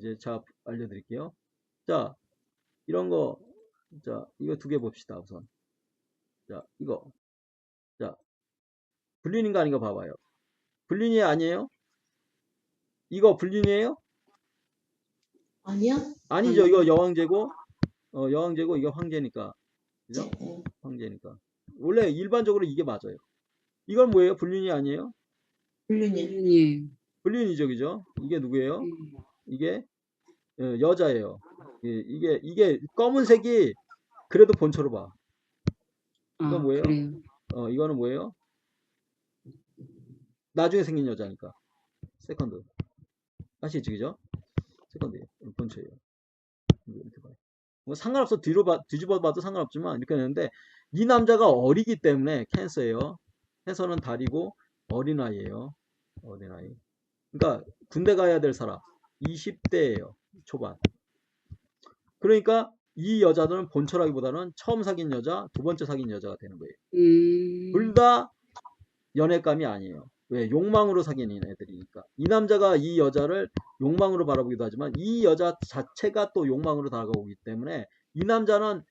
이제 자 알려드릴게요. 자 이런 거, 자 이거 두 개 봅시다 우선. 자 이거, 자 불륜인가 아닌가 봐봐요. 불륜이 아니에요? 이거 불륜이에요? 아니야? 아니죠. 이거 여왕제고, 어 여왕제고 이게 황제니까, 그죠? 네. 황제니까. 원래 일반적으로 이게 맞아요. 이건 뭐예요? 불륜이 아니에요? 불륜이에요. 불륜이죠, 그죠? 이게 누구예요? 음. 이게 어, 여자예요. 이- 이게 이게 검은색이 그래도 본처로 봐. 아, 이건 뭐예요? 그래요. 어 이거는 뭐예요? 나중에 생긴 여자니까. 세컨드. 아시죠, 그죠? 세컨드 본처예요. 이렇게 봐요. 뭐 상관없어 뒤로 봐, 뒤집어 봐도 상관없지만 이렇게 되는데 이 남자가 어리기 때문에 캔서예요. 캔서는 다리고 어린아이예요. 어린아이. 그러니까 군대 가야 될 사람 20대예요. 초반. 그러니까 이 여자들은 본처라기보다는 처음 사귄 여자, 두 번째 사귄 여자가 되는 거예요. 음. 둘다 연애감이 아니에요. 왜? 욕망으로 사귀는 애들이니까. 이 남자가 이 여자를 욕망으로 바라보기도 하지만 이 여자 자체가 또 욕망으로 다가오기 때문에 이 남자는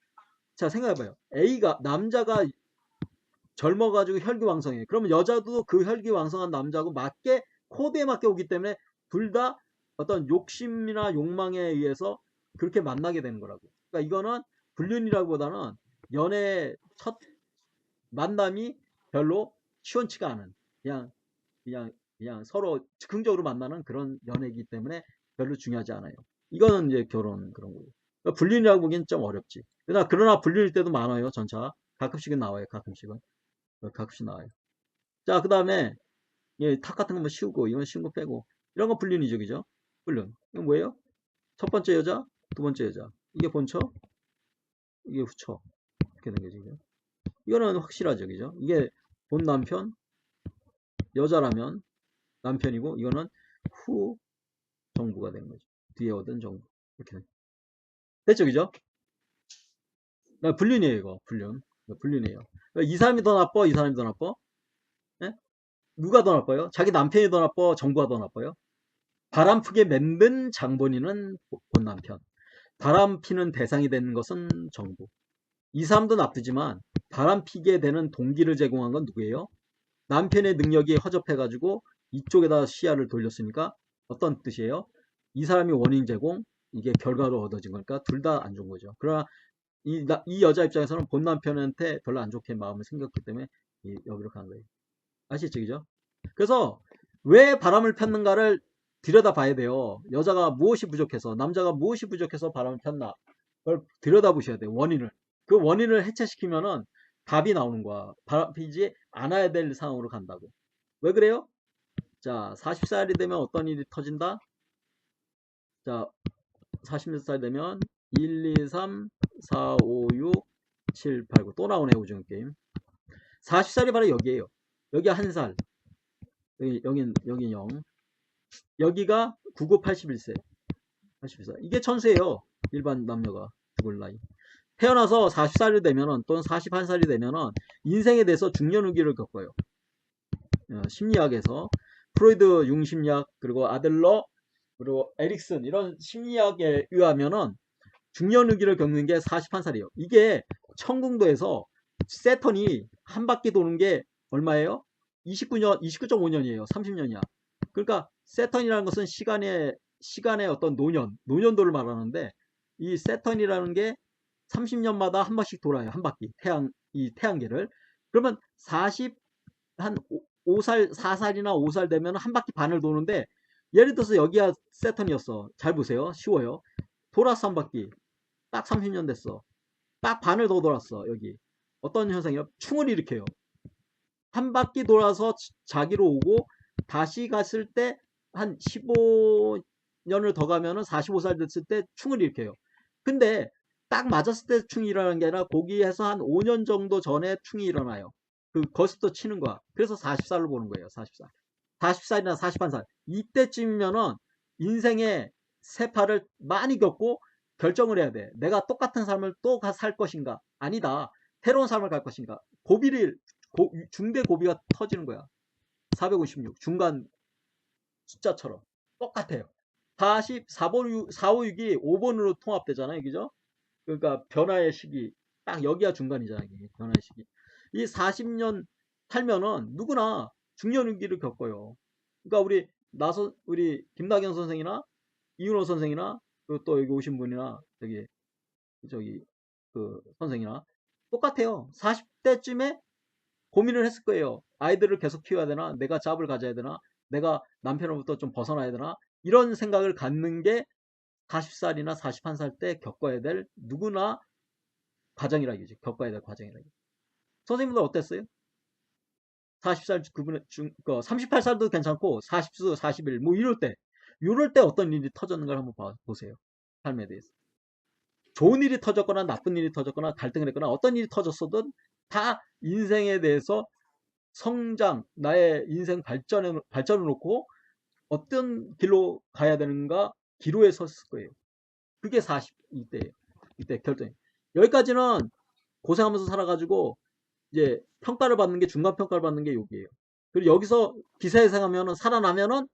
자 생각해봐요. A가 남자가 젊어가지고 혈기왕성해. 그러면 여자도 그 혈기왕성한 남자하고 맞게 코드에 맞게 오기 때문에 둘 다 어떤 욕심이나 욕망에 의해서 그렇게 만나게 되는 거라고. 그러니까 이거는 불륜이라기보다는 연애 첫 만남이 별로 시원치가 않은 그냥 그냥 그냥 서로 즉흥적으로 만나는 그런 연애이기 때문에 별로 중요하지 않아요. 이거는 이제 결혼 그런 거고. 그러니까 불륜이라고 보기엔 좀 어렵지. 그러나 그러나 불륜일 때도 많아요. 전차 가끔씩은 나와요. 가끔씩은 어, 가끔씩 나와요. 자 그 다음에 예, 탁 같은 거뭐 씌우고 이건 쉬운 거 빼고 이런 거 불륜이죠, 그죠? 불륜. 이건 뭐예요? 첫 번째 여자, 두 번째 여자. 이게 본처, 이게 후처. 이렇게 된 거죠? 이거는 확실하죠, 그죠? 이게 본 남편, 여자라면 남편이고 이거는 후 정부가 되는 거죠. 뒤에 얻은 정부. 이렇게 된- 됐죠, 그죠? 나 불륜이에요, 이거. 불륜. 불륜이에요. 이 사람이 더 나빠, 이 사람이 더 나빠? 예? 누가 더 나빠요? 자기 남편이 더 나빠, 정부가 더 나빠요? 바람 피게 만든 장본인은 본 남편. 바람 피는 대상이 되는 것은 정부. 이 사람도 나쁘지만 바람 피게 되는 동기를 제공한 건 누구예요? 남편의 능력이 허접해가지고 이쪽에다 시야를 돌렸으니까 어떤 뜻이에요? 이 사람이 원인 제공, 이게 결과로 얻어진 거니까 둘 다 안 좋은 거죠. 그러나 이, 나- 이 여자 입장에서는 본 남편한테 별로 안 좋게 마음을 생겼기 때문에 이- 여기로 간 거예요. 아시죠? 그죠? 그래서 왜 바람을 폈는가를 들여다 봐야 돼요. 여자가 무엇이 부족해서, 남자가 무엇이 부족해서 바람을 폈나. 그걸 들여다 보셔야 돼요. 원인을. 그 원인을 해체시키면은 답이 나오는 거야. 바람 피지 않아야 될 상황으로 간다고. 왜 그래요? 자, 40살이 되면 어떤 일이 터진다? 자, 40살 되면 1, 2, 3, 4, 5, 6, 7, 8, 9. 또 나오네, 오징어 게임. 40살이 바로 여기에요. 여기 한 살. 여기, 여긴, 여기 0. 여기가 99, 81세. 81세. 이게 천세예요. 일반 남녀가 죽을 나이. 태어나서 40살이 되면은 또는 41살이 되면은 인생에 대해서 중년 후기를 겪어요. 어, 심리학에서 프로이드 융심리학 그리고 아들러 그리고 에릭슨 이런 심리학에 의하면은 중년 후기를 겪는 게 41살이에요. 이게 천궁도에서 세턴이 한 바퀴 도는 게 얼마예요? 29년, 29.5년이에요. 30년이야. 그러니까 세턴이라는 것은 시간의 시간의 어떤 노년, 노년도를 말하는데 이 세턴이라는 게 30년마다 한 번씩 돌아요. 한 바퀴. 태양 이 태양계를. 그러면 40 한 5살, 4살이나 5살 되면 한 바퀴 반을 도는데 예를 들어서 여기가 세턴이었어. 잘 보세요. 쉬워요. 돌았어 한 바퀴. 딱 30년 됐어. 딱 반을 더 돌았어. 여기. 어떤 현상이요? 충을 일으켜요. 한 바퀴 돌아서 자기로 오고 다시 갔을 때 한 15년을 더 가면은 45살 됐을 때 충을 일으켜요. 근데 딱 맞았을 때 충이 일어나는 게 아니라 거기에서 한 5년 정도 전에 충이 일어나요. 그 거스터 치는 거야. 그래서 40살로 보는 거예요. 40살. 40살이나 41살. 이때쯤이면은 인생의 세파를 많이 겪고 결정을 해야 돼. 내가 똑같은 삶을 또 살 것인가? 아니다. 새로운 삶을 갈 것인가? 고비를 고- 중대 고비가 터지는 거야. 456 중간 숫자처럼 똑같아요. 40, 4번, 4, 5, 6이 5번으로 통합되잖아요. 그죠? 그러니까 변화의 시기. 딱 여기가 중간이잖아요. 변화의 시기. 이 40년 살면은 누구나 중년 위기를 겪어요. 그러니까 우리 나서 우리 김나경 선생이나 이윤호 선생이나 그또 여기 오신 분이나 저기 저기 그 선생이나 똑같아요. 40대쯤에 고민을 했을 거예요. 아이들을 계속 키워야 되나? 내가 잡을 가져야 되나? 내가 남편으로부터 좀 벗어나야 되나? 이런 생각을 갖는 게 40살이나 41살 때 겪어야 될 누구나 과정이라 이거죠. 겪어야 될 과정이라. 선생님들 어땠어요? 40살 그분의 중, 그 38살도 괜찮고 40수, 41, 뭐 이럴 때 이럴 때 어떤 일이 터졌는가 한번 봐- 보세요. 삶에 대해서. 좋은 일이 터졌거나 나쁜 일이 터졌거나 갈등을 했거나 어떤 일이 터졌어도 다 인생에 대해서 성장, 나의 인생 발전에, 발전을 놓고 어떤 길로 가야 되는가 기로에 섰을 거예요. 그게 40, 이때예요. 이때 결정. 여기까지는 고생하면서 살아가지고 이제 평가를 받는 게 중간 평가를 받는 게 여기예요. 그리고 여기서 기사회생하면은 살아나면은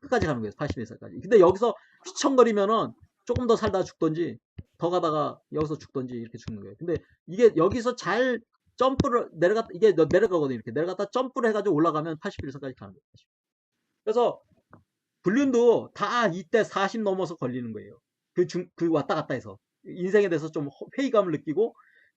끝까지 가는 거예요. 81살까지. 근데 여기서 휘청거리면은 조금 더 살다 죽던지 더 가다가 여기서 죽던지 이렇게 죽는 거예요. 근데 이게 여기서 잘 점프를 내려갔다 이게 너- 내려가거든요. 이렇게 내려갔다 점프를 해가지고 올라가면 81살까지 가는 거예요. 그래서 불륜도 다 이때 40 넘어서 걸리는 거예요. 그 중, 그 왔다 갔다 해서. 인생에 대해서 좀 회의감을 느끼고